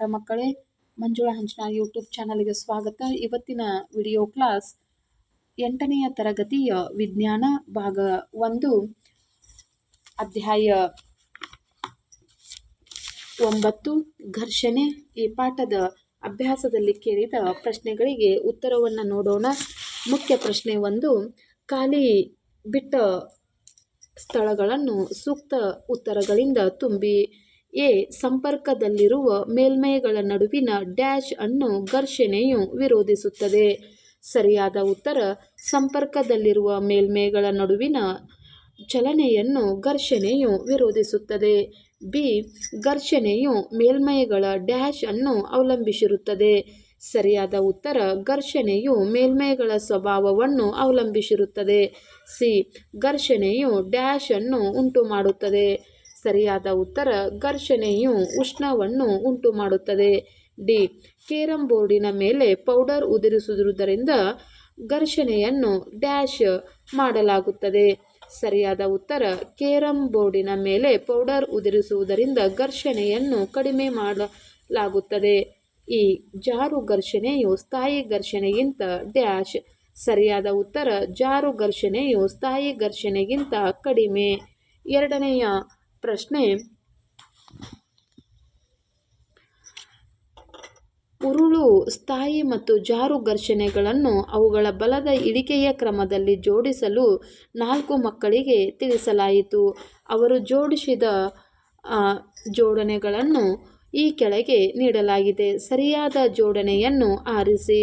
ನಮಸ್ಕಾರ ಮಕ್ಕಳೇ. ಮಂಜುಳಾ ಹಂಚನಾ ಯೂಟ್ಯೂಬ್ ಚಾನಲ್ಗೆ ಸ್ವಾಗತ. ಇವತ್ತಿನ ವಿಡಿಯೋ ಕ್ಲಾಸ್ ಎಂಟನೆಯ ತರಗತಿಯ ವಿಜ್ಞಾನ ಭಾಗ ಒಂದು, ಅಧ್ಯಾಯ ಒಂಬತ್ತು, ಘರ್ಷಣೆ. ಈ ಪಾಠದ ಅಭ್ಯಾಸದಲ್ಲಿ ಕೇಳಿದ ಪ್ರಶ್ನೆಗಳಿಗೆ ಉತ್ತರವನ್ನು ನೋಡೋಣ. ಮುಖ್ಯ ಪ್ರಶ್ನೆ ಒಂದು, ಖಾಲಿ ಬಿಟ್ಟ ಸ್ಥಳಗಳನ್ನು ಸೂಕ್ತ ಉತ್ತರಗಳಿಂದ ತುಂಬಿ ಎ ಸಂಪರ್ಕದಲ್ಲಿರುವ ಮೇಲ್ಮೈಗಳ ನಡುವಿನ ಡ್ಯಾಶ್ ಅನ್ನು ಘರ್ಷಣೆಯು ವಿರೋಧಿಸುತ್ತದೆ. ಸರಿಯಾದ ಉತ್ತರ, ಸಂಪರ್ಕದಲ್ಲಿರುವ ಮೇಲ್ಮೈಗಳ ನಡುವಿನ ಚಲನೆಯನ್ನು ಘರ್ಷಣೆಯು ವಿರೋಧಿಸುತ್ತದೆ. ಬಿ, ಘರ್ಷಣೆಯು ಮೇಲ್ಮೈಗಳ ಡ್ಯಾಶ್ ಅನ್ನು ಅವಲಂಬಿಸಿರುತ್ತದೆ. ಸರಿಯಾದ ಉತ್ತರ, ಘರ್ಷಣೆಯು ಮೇಲ್ಮೈಗಳ ಸ್ವಭಾವವನ್ನು ಅವಲಂಬಿಸಿರುತ್ತದೆ. ಸಿ, ಘರ್ಷಣೆಯು ಡ್ಯಾಶ್ ಅನ್ನು ಉಂಟುಮಾಡುತ್ತದೆ. ಸರಿಯಾದ ಉತ್ತರ, ಘರ್ಷಣೆಯು ಉಷ್ಣವನ್ನು ಉಂಟು ಮಾಡುತ್ತದೆ ಡಿ. ಕೇರಂ ಬೋರ್ಡಿನ ಮೇಲೆ ಪೌಡರ್ ಉದುರಿಸುವುದರಿಂದ ಘರ್ಷಣೆಯನ್ನು ಡ್ಯಾಶ್ ಮಾಡಲಾಗುತ್ತದೆ. ಸರಿಯಾದ ಉತ್ತರ, ಕೇರಂ ಬೋರ್ಡಿನ ಮೇಲೆ ಪೌಡರ್ ಉದುರಿಸುವುದರಿಂದ ಘರ್ಷಣೆಯನ್ನು ಕಡಿಮೆ ಮಾಡಲಾಗುತ್ತದೆ. ಈ ಜಾರು ಘರ್ಷಣೆಯು ಸ್ಥಾಯಿ ಘರ್ಷಣೆಗಿಂತ ಡ್ಯಾಶ್. ಸರಿಯಾದ ಉತ್ತರ, ಜಾರು ಘರ್ಷಣೆಯು ಸ್ಥಾಯಿ ಘರ್ಷಣೆಗಿಂತ ಕಡಿಮೆ. ಎರಡನೆಯ ಪ್ರಶ್ನೆ, ಉರುಳು ಸ್ಥಾಯಿ ಮತ್ತು ಜಾರು ಘರ್ಷಣೆಗಳನ್ನು ಅವುಗಳ ಬಲದ ಇಳಿಕೆಯ ಕ್ರಮದಲ್ಲಿ ಜೋಡಿಸಲು ನಾಲ್ಕು ಮಕ್ಕಳಿಗೆ ತಿಳಿಸಲಾಯಿತು. ಅವರು ಜೋಡಿಸಿದ ಜೋಡಣೆಗಳನ್ನು ಈ ಕೆಳಗೆ ನೀಡಲಾಗಿದೆ. ಸರಿಯಾದ ಜೋಡಣೆಯನ್ನು ಆರಿಸಿ.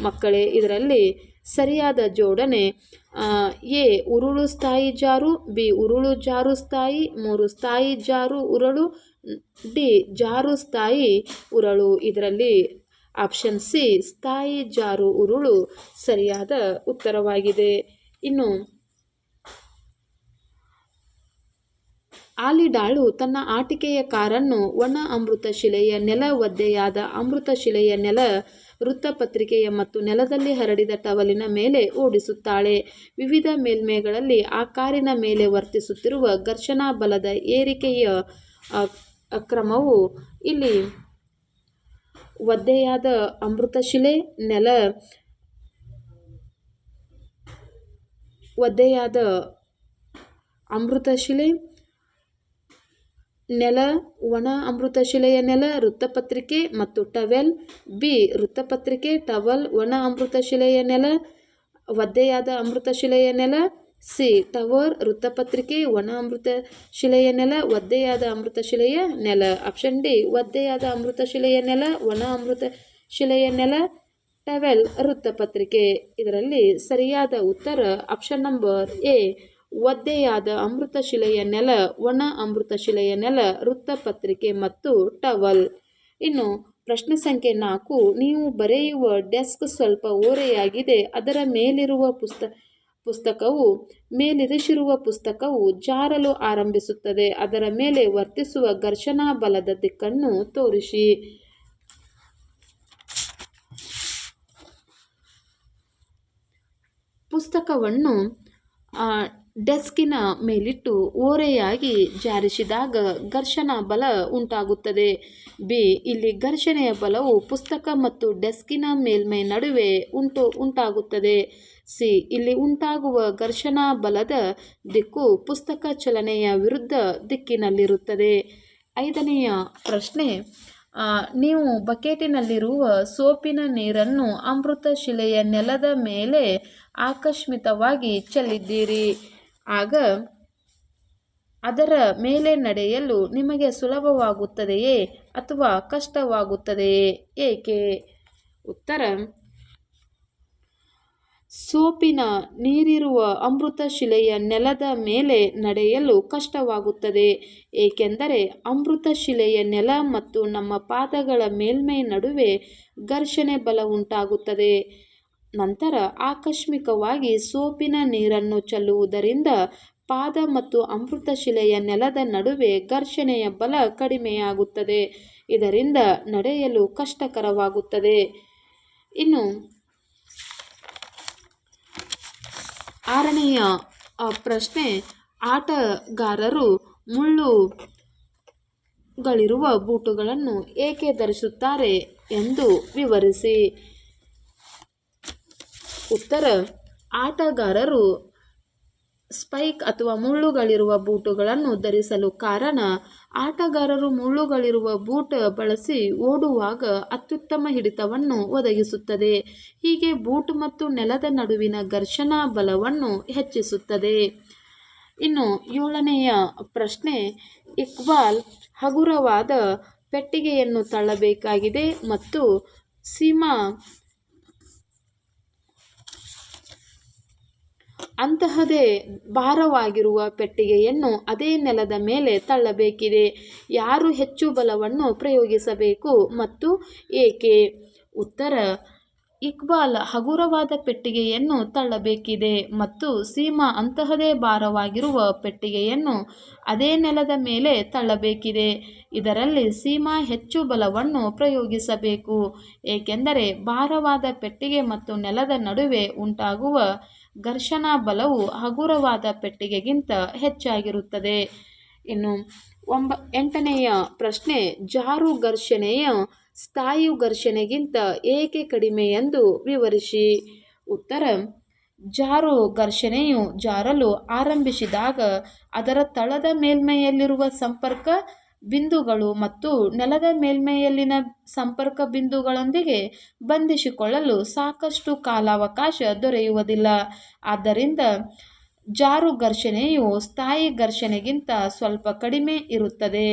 ಮಕ್ಕಳೇ, ಇದರಲ್ಲಿ ಸರಿಯಾದ ಜೋಡಣೆ ಎ, ಉರುಳು ಸ್ಥಾಯಿ ಜಾರು, ಬಿ, ಉರುಳು ಜಾರು ಸ್ಥಾಯಿ, ಮೂರು ಸ್ಥಾಯಿ ಜಾರು ಉರುಳು, ಡಿ, ಜಾರು ಸ್ಥಾಯಿ ಉರುಳು. ಇದರಲ್ಲಿ ಆಪ್ಷನ್ ಸಿ, ಸ್ಥಾಯಿ ಜಾರು ಉರುಳು ಸರಿಯಾದ ಉತ್ತರವಾಗಿದೆ. ಇನ್ನು ಆಲಿಡಾಳು ತನ್ನ ಆಟಿಕೆಯ ಕಾರನ್ನು ಒಣ ಅಮೃತ ಶಿಲೆಯ ನೆಲ ಒದ್ದೆಯಾದ ಅಮೃತ ಶಿಲೆಯ ನೆಲ ವೃತ್ತಪತ್ರಿಕೆಯ ಮತ್ತು ನೆಲದಲ್ಲಿ ಹರಡಿದ ಟವಲಿನ ಮೇಲೆ ಓಡಿಸುತ್ತಾಳೆ. ವಿವಿಧ ಮೇಲ್ಮೈಗಳಲ್ಲಿ ಆ ಕಾರಿನ ಮೇಲೆ ವರ್ತಿಸುತ್ತಿರುವ ಘರ್ಷಣಾ ಬಲದ ಏರಿಕೆಯ ಅಕ್ರಮವು ಇಲ್ಲಿ ಒದ್ದೆಯಾದ ಅಮೃತಶಿಲೆ, ನೆಲ, ಒದ್ದೆಯಾದ ಅಮೃತಶಿಲೆ ನೆಲ ಒಣ ಅಮೃತಶಿಲೆಯ ನೆಲ, ವೃತ್ತಪತ್ರಿಕೆ ಮತ್ತು ಟವೆಲ್. ಬಿ, ವೃತ್ತಪತ್ರಿಕೆ, ಟವಲ್ ಒಣ ಅಮೃತಶಿಲೆಯ ನೆಲ, ಒದ್ದೆಯಾದ ಅಮೃತಶಿಲೆಯ ನೆಲ. ಸಿ, ಟವರ್, ವೃತ್ತಪತ್ರಿಕೆ ಒಣ ಅಮೃತ ಶಿಲೆಯ ನೆಲ, ಒದ್ದೆಯಾದ ಅಮೃತಶಿಲೆಯ ನೆಲ. ಆಪ್ಷನ್ ಡಿ, ಒದ್ದೆಯಾದ ಅಮೃತಶಿಲೆಯ ನೆಲ ಒಣ ಅಮೃತ ಶಿಲೆಯ ನೆಲ, ಟವೆಲ್, ವೃತ್ತಪತ್ರಿಕೆ. ಇದರಲ್ಲಿ ಸರಿಯಾದ ಉತ್ತರ ಆಪ್ಷನ್ ನಂಬರ್ ಎ ಒದ್ದೆಯಾದ ಅಮೃತಶಿಲೆಯ ನೆಲ, ಒಣ ಅಮೃತಶಿಲೆಯ ನೆಲ, ವೃತ್ತಪತ್ರಿಕೆ ಮತ್ತು ಟವಲ್. ಇನ್ನು ಪ್ರಶ್ನೆ ಸಂಖ್ಯೆ ನಾಲ್ಕು, ನೀವು ಬರೆಯುವ ಡೆಸ್ಕ್ ಸ್ವಲ್ಪ ಓರೆಯಾಗಿದೆ, ಅದರ ಮೇಲಿರುವ ಪುಸ್ತ, ಪುಸ್ತಕವು, ಮೇಲಿರಿಸಿರುವ ಪುಸ್ತಕವು ಜಾರಲು ಆರಂಭಿಸುತ್ತದೆ, ಅದರ ಮೇಲೆ ವರ್ತಿಸುವ ಘರ್ಷಣಾ ಬಲದ ದಿಕ್ಕನ್ನು ತೋರಿಸಿ. ಪುಸ್ತಕವನ್ನು ಡೆಸ್ಕಿನ ಮೇಲಿಟ್ಟು ಓರೆಯಾಗಿ ಜಾರಿಸಿದಾಗ ಘರ್ಷಣಾ ಬಲ ಉಂಟಾಗುತ್ತದೆ. ಬಿ. ಇಲ್ಲಿ ಘರ್ಷಣೆಯ ಬಲವು ಪುಸ್ತಕ ಮತ್ತು ಡೆಸ್ಕಿನ ಮೇಲ್ಮೈ ನಡುವೆ ಉಂಟು, ಉಂಟಾಗುತ್ತದೆ. ಸಿ. ಇಲ್ಲಿ ಉಂಟಾಗುವ ಘರ್ಷಣಾ ಬಲದ ದಿಕ್ಕು ಪುಸ್ತಕ ಚಲನೆಯ ವಿರುದ್ಧ ದಿಕ್ಕಿನಲ್ಲಿರುತ್ತದೆ. ಐದನೆಯ ಪ್ರಶ್ನೆ ನೀವು ಬಕೆಟಿನಲ್ಲಿರುವ ಸೋಪಿನ ನೀರನ್ನು ಅಮೃತ ಶಿಲೆಯ ನೆಲದ ಮೇಲೆ ಆಕಸ್ಮಿತವಾಗಿ ಚೆಲ್ಲಿದ್ದೀರಿ. ಆಗ ಅದರ ಮೇಲೆ ನಡೆಯಲು ನಿಮಗೆ ಸುಲಭವಾಗುತ್ತದೆಯೇ ಅಥವಾ ಕಷ್ಟವಾಗುತ್ತದೆಯೇ? ಏಕೆ? ಉತ್ತರ, ಸೋಪಿನ ನೀರಿರುವ ಅಮೃತ ಶಿಲೆಯ ನೆಲದ ಮೇಲೆ ನಡೆಯಲು ಕಷ್ಟವಾಗುತ್ತದೆ, ಏಕೆಂದರೆ ಅಮೃತ ಶಿಲೆಯ ನೆಲ ಮತ್ತು ನಮ್ಮ ಪಾದಗಳ ಮೇಲ್ಮೈ ನಡುವೆ ಘರ್ಷಣೆ ಬಲ ಉಂಟಾಗುತ್ತದೆ. ನಂತರ ಆಕಸ್ಮಿಕವಾಗಿ ಸೋಪಿನ ನೀರನ್ನು ಚೆಲ್ಲುವುದರಿಂದ ಪಾದ ಮತ್ತು ಅಮೃತಶಿಲೆಯ ನೆಲದ ನಡುವೆ ಘರ್ಷಣೆಯ ಬಲ ಕಡಿಮೆಯಾಗುತ್ತದೆ. ಇದರಿಂದ ನಡೆಯಲು ಕಷ್ಟಕರವಾಗುತ್ತದೆ. ಇನ್ನು ಆರನೆಯ ಪ್ರಶ್ನೆ, ಆಟಗಾರರು ಮುಳ್ಳುಗಳಿರುವ ಬೂಟುಗಳನ್ನು ಏಕೆ ಧರಿಸುತ್ತಾರೆ ಎಂದು ವಿವರಿಸಿ. ಉತ್ತರ, ಆಟಗಾರರು ಸ್ಪೈಕ್ ಅಥವಾ ಮುಳ್ಳುಗಳಿರುವ ಬೂಟುಗಳನ್ನು ಧರಿಸಲು ಕಾರಣ, ಆಟಗಾರರು ಮುಳ್ಳುಗಳಿರುವ ಬೂಟ್ ಬಳಸಿ ಓಡುವಾಗ ಅತ್ಯುತ್ತಮ ಹಿಡಿತವನ್ನು ಒದಗಿಸುತ್ತದೆ. ಹೀಗೆ ಬೂಟ್ ಮತ್ತು ನೆಲದ ನಡುವಿನ ಘರ್ಷಣಾ ಬಲವನ್ನು ಹೆಚ್ಚಿಸುತ್ತದೆ. ಇನ್ನು ಏಳನೆಯ ಪ್ರಶ್ನೆ, ಇಕ್ಬಾಲ್ ಹಗುರವಾದ ಪೆಟ್ಟಿಗೆಯನ್ನು ತಳ್ಳಬೇಕಾಗಿದೆ ಮತ್ತು ಸೀಮಾ ಅಂತಹದೇ ಭಾರವಾಗಿರುವ ಪೆಟ್ಟಿಗೆಯನ್ನು ಅದೇ ನೆಲದ ಮೇಲೆ ತಳ್ಳಬೇಕಿದೆ. ಯಾರು ಹೆಚ್ಚು ಬಲವನ್ನು ಪ್ರಯೋಗಿಸಬೇಕು ಮತ್ತು ಏಕೆ? ಉತ್ತರ, ಇಕ್ಬಾಲ್ ಹಗುರವಾದ ಪೆಟ್ಟಿಗೆಯನ್ನು ತಳ್ಳಬೇಕಿದೆ ಮತ್ತು ಸೀಮಾ ಅಂತಹದೇ ಭಾರವಾಗಿರುವ ಪೆಟ್ಟಿಗೆಯನ್ನು ಅದೇ ನೆಲದ ಮೇಲೆ ತಳ್ಳಬೇಕಿದೆ. ಇದರಲ್ಲಿ ಸೀಮಾ ಹೆಚ್ಚು ಬಲವನ್ನು ಪ್ರಯೋಗಿಸಬೇಕು, ಏಕೆಂದರೆ ಭಾರವಾದ ಪೆಟ್ಟಿಗೆ ಮತ್ತು ನೆಲದ ನಡುವೆ ಉಂಟಾಗುವ ಘರ್ಷಣಾ ಬಲವು ಹಗುರವಾದ ಪೆಟ್ಟಿಗೆಗಿಂತ ಹೆಚ್ಚಾಗಿರುತ್ತದೆ. ಇನ್ನು ಒಂಬ, ಎಂಟನೆಯ ಪ್ರಶ್ನೆ, ಜಾರು ಘರ್ಷಣೆಯ ಸ್ಥಾಯು ಘರ್ಷಣೆಗಿಂತ ಏಕೆ ಕಡಿಮೆ ಎಂದು ವಿವರಿಸಿ. ಉತ್ತರ, ಜಾರು ಘರ್ಷಣೆಯು ಜಾರಲು ಆರಂಭಿಸಿದಾಗ ಅದರ ತಳದ ಮೇಲ್ಮೈಯಲ್ಲಿರುವ ಸಂಪರ್ಕ ಬಿಂದುಗಳು ಮತ್ತು ನೆಲದ ಮೇಲ್ಮೈಯಲ್ಲಿನ ಸಂಪರ್ಕ ಬಿಂದುಗಳೊಂದಿಗೆ ಬಂಧಿಸಿಕೊಳ್ಳಲು ಸಾಕಷ್ಟು ಕಾಲಾವಕಾಶ ದೊರೆಯುವುದಿಲ್ಲ. ಆದ್ದರಿಂದ ಜಾರು ಘರ್ಷಣೆಯು ಸ್ಥಾಯಿ ಘರ್ಷಣೆಗಿಂತ ಸ್ವಲ್ಪ ಕಡಿಮೆ ಇರುತ್ತದೆ.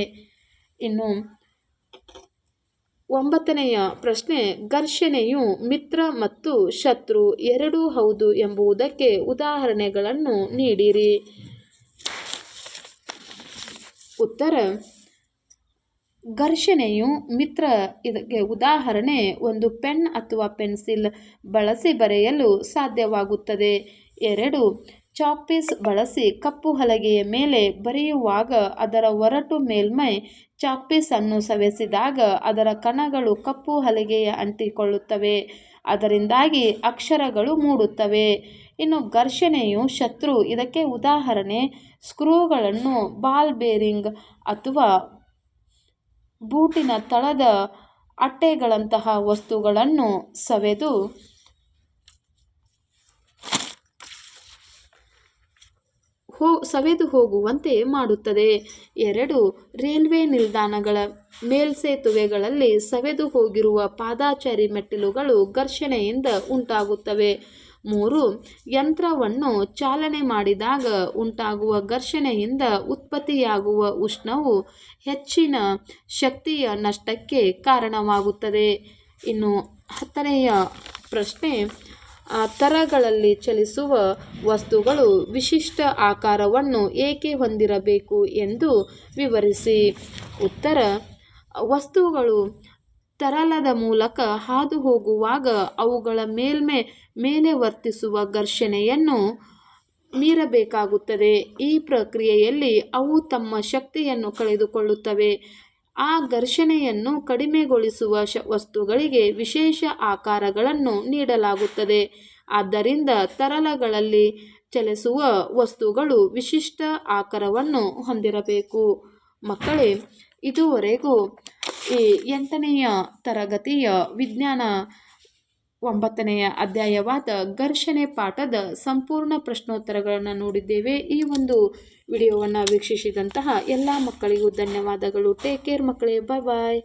ಇನ್ನು ಒಂಬತ್ತನೆಯ ಪ್ರಶ್ನೆ, ಘರ್ಷಣೆಯು ಮಿತ್ರ ಮತ್ತು ಶತ್ರು ಎರಡೂ ಹೌದು ಎಂಬುದಕ್ಕೆ ಉದಾಹರಣೆಗಳನ್ನು ನೀಡಿರಿ. ಉತ್ತರ ಘರ್ಷಣೆಯು ಮಿತ್ರ ಇದಕ್ಕೆ ಉದಾಹರಣೆ, ಒಂದು ಪೆನ್ ಅಥವಾ ಪೆನ್ಸಿಲ್ ಬಳಸಿ ಬರೆಯಲು ಸಾಧ್ಯವಾಗುತ್ತದೆ. ಎರಡು, ಚಾಪೀಸ್ ಬಳಸಿ ಕಪ್ಪು ಹಲಗೆಯ ಮೇಲೆ ಬರೆಯುವಾಗ ಅದರ ಒರಟು ಮೇಲ್ಮೈ ಅನ್ನು ಸವೆಸಿದಾಗ ಅದರ ಕಣಗಳು ಕಪ್ಪು ಹಲಗೆಯ ಅಂಟಿಕೊಳ್ಳುತ್ತವೆ, ಅದರಿಂದಾಗಿ ಅಕ್ಷರಗಳು ಮೂಡುತ್ತವೆ. ಇನ್ನು ಘರ್ಷಣೆಯು ಶತ್ರು ಇದಕ್ಕೆ ಉದಾಹರಣೆ, ಸ್ಕ್ರೂಗಳನ್ನು ಬಾಲ್ ಬೇರಿಂಗ್ ಅಥವಾ ಬೂಟಿನ ತಳದ ಅಟ್ಟೆಗಳಂತಹ ವಸ್ತುಗಳನ್ನು ಸವೆದು ಹೋ, ಸವೆದು ಹೋಗುವಂತೆ ಮಾಡುತ್ತದೆ. ಎರಡು, ರೈಲ್ವೆ ನಿಲ್ದಾಣಗಳ ಮೇಲ್ಸೇತುವೆಗಳಲ್ಲಿ ಸವೆದು ಹೋಗಿರುವ ಪಾದಾಚಾರಿ ಮೆಟ್ಟಿಲುಗಳು ಘರ್ಷಣೆಯಿಂದ ಉಂಟಾಗುತ್ತವೆ. ಮೂರು, ಯಂತ್ರವನ್ನು ಚಾಲನೆ ಮಾಡಿದಾಗ ಉಂಟಾಗುವ ಘರ್ಷಣೆಯಿಂದ ಉತ್ಪತ್ತಿಯಾಗುವ ಉಷ್ಣವು ಹೆಚ್ಚಿನ ಶಕ್ತಿಯ ನಷ್ಟಕ್ಕೆ ಕಾರಣವಾಗುತ್ತದೆ. ಇನ್ನು ಹತ್ತನೆಯ ಪ್ರಶ್ನೆ ತರಗಳಲ್ಲಿ ಚಲಿಸುವ ವಸ್ತುಗಳು ವಿಶಿಷ್ಟ ಆಕಾರವನ್ನು ಏಕೆ ಹೊಂದಿರಬೇಕು ಎಂದು ವಿವರಿಸಿ. ಉತ್ತರ, ವಸ್ತುಗಳು ತರಲದ ಮೂಲಕ ಹಾದು ಹೋಗುವಾಗ ಅವುಗಳ ಮೇಲ್ಮೆ ಮೇಲೆ ವರ್ತಿಸುವ ಘರ್ಷಣೆಯನ್ನು ಮೀರಬೇಕಾಗುತ್ತದೆ. ಈ ಪ್ರಕ್ರಿಯೆಯಲ್ಲಿ ಅವು ತಮ್ಮ ಶಕ್ತಿಯನ್ನು ಕಳೆದುಕೊಳ್ಳುತ್ತವೆ. ಆ ಘರ್ಷಣೆಯನ್ನು ಕಡಿಮೆಗೊಳಿಸುವ ಶ ವಸ್ತುಗಳಿಗೆ ವಿಶೇಷ ಆಕಾರಗಳನ್ನು ನೀಡಲಾಗುತ್ತದೆ. ಆದ್ದರಿಂದ ತರಲಗಳಲ್ಲಿ ಚಲಿಸುವ ವಸ್ತುಗಳು ವಿಶಿಷ್ಟ ಆಕಾರವನ್ನು ಹೊಂದಿರಬೇಕು. ಮಕ್ಕಳೇ, ಇದುವರೆಗೂ ಈ ಎಂಟನೆಯ ತರಗತಿಯ ವಿಜ್ಞಾನ ಒಂಬತ್ತನೆಯ ಅಧ್ಯಾಯವಾದ ಘರ್ಷಣೆ ಪಾಠದ ಸಂಪೂರ್ಣ ಪ್ರಶ್ನೋತ್ತರಗಳನ್ನು ನೋಡಿದ್ದೇವೆ. ಈ ಒಂದು ವಿಡಿಯೋವನ್ನು ವೀಕ್ಷಿಸಿದಂತಹ ಎಲ್ಲ ಮಕ್ಕಳಿಗೂ ಧನ್ಯವಾದಗಳು. ಟೇಕ್ ಕೇರ್ ಮಕ್ಕಳೇ. ಬಾಯ್ ಬಾಯ್